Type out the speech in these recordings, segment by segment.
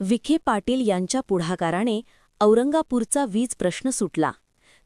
विखे पाटील यांच्या पुढाकाराने औरंगापूरचा वीज प्रश्न सुटला.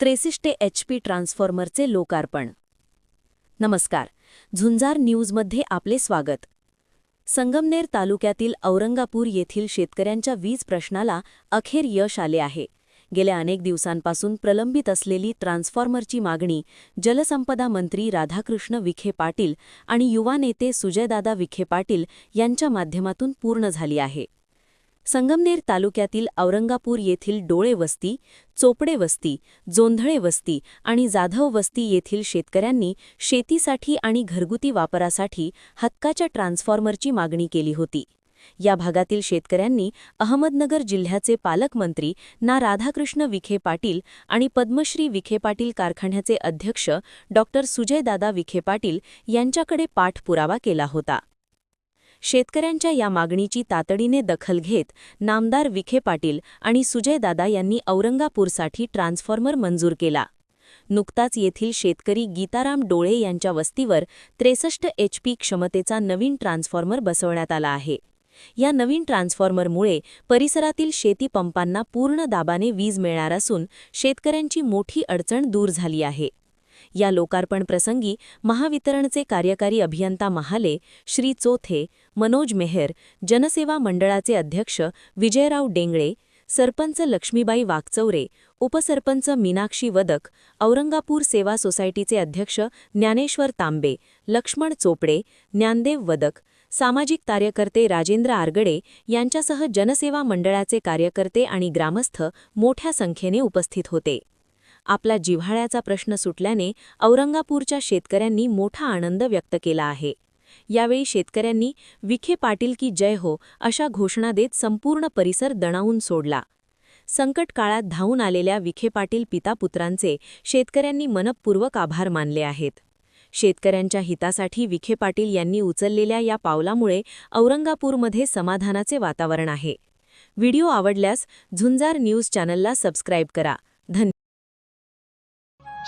त्रेसिष्टे एच पी ट्रान्सफॉर्मरचे लोकार्पण. नमस्कार. झुंजार न्यूजमध्ये आपले स्वागत. संगमनेर तालुक्यातील औरंगापूर येथील शेतकऱ्यांच्या वीज प्रश्नाला अखेर यश आले आहे. गेल्या अनेक दिवसांपासून प्रलंबित असलेली ट्रान्सफॉर्मरची मागणी जलसंपदा मंत्री राधाकृष्ण विखे पाटील आणि युवा नेते सुजयदादा विखे पाटील यांच्या माध्यमातून पूर्ण झाली आहे. संगमनेर तालुक्यातील औरंगापूर येथील डोळे वस्ती चोपडे वस्ती जोंधळे वस्ती आणि जाधव वस्ती येथील शेतकऱ्यांनी शेतीसाठी आणि घरगुती वापरासाठी हक्काच्या ट्रान्सफॉर्मरची मागणी केली होती. या भागातील शेतकऱ्यांनी अहमदनगर जिल्ह्याचे पालकमंत्री ना राधाकृष्ण विखे पाटील आणि पद्मश्री विखे पाटील कारखान्याचे अध्यक्ष डॉ सुजयदादा विखे पाटील यांच्याकडे पाठपुरावा केला होता. शेतकऱ्यांच्या या मागणीची तातडीने दखल घेत नामदार विखे पाटील आणि सुजयदादा यांनी औरंगापूरसाठी ट्रान्सफॉर्मर मंजूर केला. नुकताच येथील शेतकरी गीताराम डोळे यांच्या वस्तीवर त्रेसष्ट एच पी क्षमतेचा नवीन ट्रान्सफॉर्मर बसवण्यात आला आहे. या नवीन ट्रान्सफॉर्मरमुळे परिसरातील शेती पंपांना पूर्ण दाबाने वीज मिळणार असून शेतकऱ्यांची मोठी अडचण दूर झाली आहे. या लोकार्पण प्रसंगी महावितरणचे कार्यकारी अभियंता महाले श्री चोथे मनोज मेहर जनसेवा मंडळाचे अध्यक्ष विजयराव डेंगळे सरपंच लक्ष्मीबाई वाकचौरे उपसरपंच मीनाक्षी वदक औरंगापूर सेवा सोसायटीचे अध्यक्ष ज्ञानेश्वर तांबे लक्ष्मण चोपडे ज्ञानदेव वदक सामाजिक कार्यकर्ते राजेंद्र आरगडे यांच्यासह जनसेवा मंडळाचे कार्यकर्ते आणि ग्रामस्थ मोठ्या संख्येने उपस्थित होते. आपला जिव्हाळ्याचा प्रश्न सुटल्याने औरंगापूरच्या शेतकऱ्यांनी मोठा आनंद व्यक्त केला आहे. यावेळी शेतकऱ्यांनी विखे पाटील की जय हो अशा घोषणा देत संपूर्ण परिसर दणावून सोडला. संकट काळात धावून आलेल्या विखे पाटील पितापुत्रांचे शेतकऱ्यांनी मनपूर्वक आभार मानले आहेत. शेतकऱ्यांच्या हितासाठी विखे पाटील यांनी उचललेल्या या पावलामुळे औरंगापूरमध्ये समाधानाचे वातावरण आहे. व्हिडिओ आवडल्यास झुंजार न्यूज चॅनलला सबस्क्राईब करा. धन्यवाद